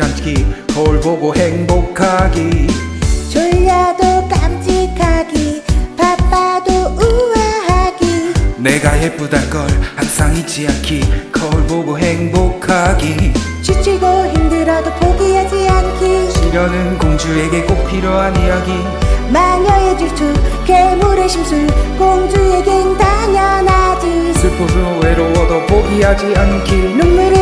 않기 거울 보고 행복하기. 졸려도 깜찍하기 바빠도 우아하기. 내가 예쁘단 걸 항상 잊지 않기 거울 보고 행복하기. 지치고 힘들어도 포기하지 않기. 시련은 공주에게 꼭 필요한 이야기. 마녀의 질투 괴물의 심술 공주에겐 당연하지. 슬퍼도 외로워도 포기하지 않기. 공주님을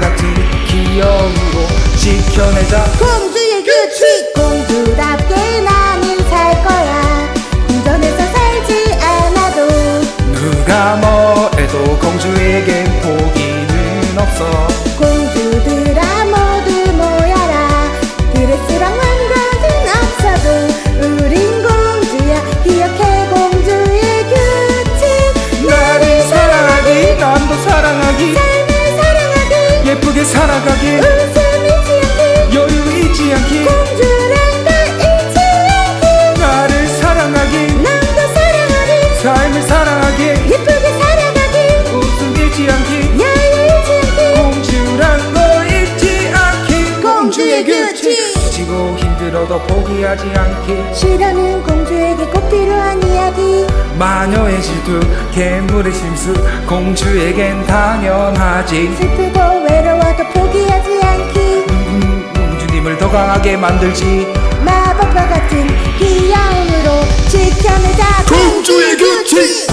같은 귀여움으로 지켜내자. 공주의 규칙 공주답게 나는 살 거야. 궁전에서 살지 않아도. 누가 뭐래도 공주에겐 포기는 없어 규칙. 지치고 힘들어도 포기하지 않기. 시련은 공주에게 꼭 필요한 이야기. 마녀의 질투 괴물의 심술 공주에겐 당연하지. 슬프고 외로워도 포기하지 않기. 음, 공주님을 더 강하게 만들지. 마법과 같은 귀여움으로 지켜내자. 공주의 규칙